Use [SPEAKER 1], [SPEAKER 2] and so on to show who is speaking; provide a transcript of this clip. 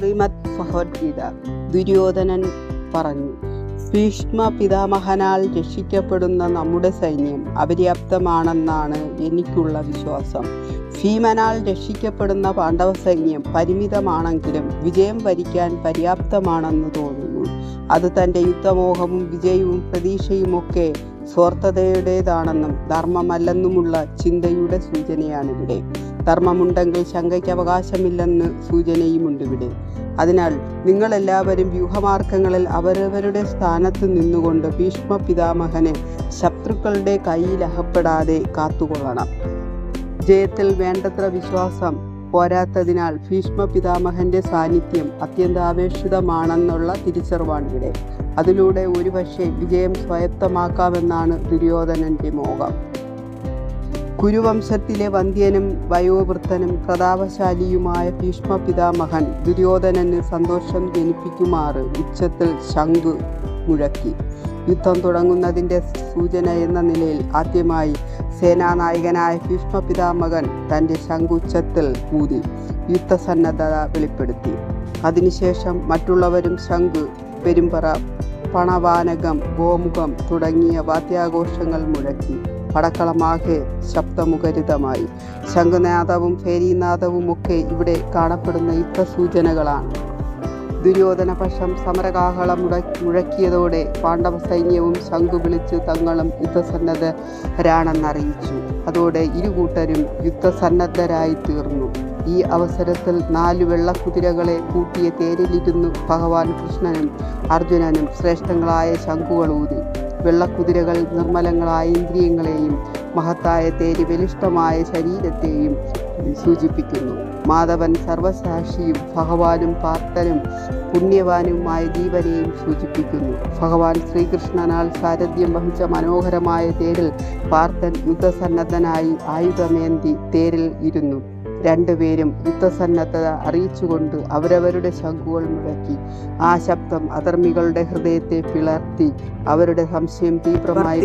[SPEAKER 1] ശ്രീമദ് ഭഗവത്ഗീത ദുര്യോധനൻ പറഞ്ഞു. ഭീഷ്മ പിതാമഹനാൽ രക്ഷിക്കപ്പെടുന്ന നമ്മുടെ സൈന്യം അപര്യാപ്തമാണെന്നാണ് എനിക്കുള്ള വിശ്വാസം. ഭീമനാൽ രക്ഷിക്കപ്പെടുന്ന പാണ്ഡവ സൈന്യം പരിമിതമാണെങ്കിലും വിജയം വരിക്കാൻ പര്യാപ്തമാണെന്ന് തോന്നുന്നു. അത് തന്റെ യുദ്ധമോഹവും വിജയവും പ്രതീക്ഷയുമൊക്കെ സ്വാർത്ഥതയുടേതാണെന്നും ധർമ്മമല്ലെന്നുമുള്ള ചിന്തയുടെ സൂചനയാണിവിടെ. ധർമ്മമുണ്ടെങ്കിൽ ശങ്കയ്ക്ക് അവകാശമില്ലെന്ന് സൂചനയുമുണ്ട് ഇവിടെ അതിനാൽ നിങ്ങളെല്ലാവരും വ്യൂഹമാർഗങ്ങളിൽ അവരവരുടെ സ്ഥാനത്ത് നിന്നുകൊണ്ട് ഭീഷ്മ പിതാമഹനെ ശത്രുക്കളുടെ കയ്യിൽ കാത്തുകൊള്ളണം. ജയത്തിൽ വേണ്ടത്ര വിശ്വാസം പോരാത്തതിനാൽ ഭീഷ്മ പിതാമഹന്റെ സാന്നിധ്യം അത്യന്താപേക്ഷിതമാണെന്നുള്ള തിരിച്ചറിവാണിവിടെ. അതിലൂടെ ഒരുപക്ഷെ വിജയം സ്വായത്തമാക്കാമെന്നാണ് ദുര്യോധനന്റെ മോഹം. കുരുവംശത്തിലെ വന്ധ്യനും വയോവൃത്തനും പ്രതാപശാലിയുമായ ഭീഷ്മ പിതാമഹൻ ദുര്യോധനന് സന്തോഷം ജനിപ്പിക്കുമാറ്. ഉച്ചത്തിൽ ശംഖു മുഴക്കി. യുദ്ധം തുടങ്ങുന്നതിന്റെ സൂചന എന്ന നിലയിൽ ആദ്യമായി സേനാനായകനായ ഭീഷ്മ പിതാമകൻ തന്റെ ശംഖുച്ചത്തിൽ ഊതി യുദ്ധസന്നദ്ധത വെളിപ്പെടുത്തി. അതിനുശേഷം മറ്റുള്ളവരും ശംഖു പെരുമ്പറ പണവാനകം ഗോമുഖം തുടങ്ങിയ വാദ്യാഘോഷങ്ങൾ മുഴക്കി. പടക്കളമാകെ ശബ്ദമുഖരിതമായി. ശംഖുനാഥവും ഫേരീനാഥവും ഒക്കെ ഇവിടെ കാണപ്പെടുന്ന യുദ്ധസൂചനകളാണ് ദുര്യോധന പക്ഷം സമരകാഹളം മുട മുഴക്കിയതോടെ പാണ്ഡവ സൈന്യവും ശംഖു വിളിച്ച് തങ്ങളും യുദ്ധസന്നദ്ധരാണെന്നറിയിച്ചു അതോടെ ഇരുകൂട്ടരും യുദ്ധസന്നദ്ധരായി തീർന്നു. ഈ അവസരത്തിൽ നാല് വെള്ളക്കുതിരകളെ കൂട്ടിയ തേരിലിരുന്നു ഭഗവാൻ കൃഷ്ണനും അർജുനനും ശ്രേഷ്ഠങ്ങളായ ശംഖുകൾ ഊതി. വെള്ളക്കുതിരകൾ നിർമ്മലങ്ങളായ ഇന്ദ്രിയങ്ങളെയും മഹത്തായ തേരി ബലിഷ്ടമായ ശരീരത്തെയും സൂചിപ്പിക്കുന്നു. മാധവൻ സർവസാക്ഷിയും ഭഗവാനും പാർത്തനും പുണ്യവാനുമായ ജീവനെയും സൂചിപ്പിക്കുന്നു. ഭഗവാൻ ശ്രീകൃഷ്ണനാൽ സാരഥ്യം വഹിച്ച മനോഹരമായ തേരിൽ പാർത്തൻ യുദ്ധസന്നദ്ധനായി ആയുധമേന്തി തേരിൽ ഇരുന്നു. രണ്ടുപേരും യുദ്ധസന്നദ്ധത അറിയിച്ചുകൊണ്ട് അവരവരുടെ ശംഖുകൾ മുഴക്കി. ആ ശബ്ദം അധർമ്മികളുടെ ഹൃദയത്തെ പിളർത്തി അവരുടെ സംശയം തീവ്രമായി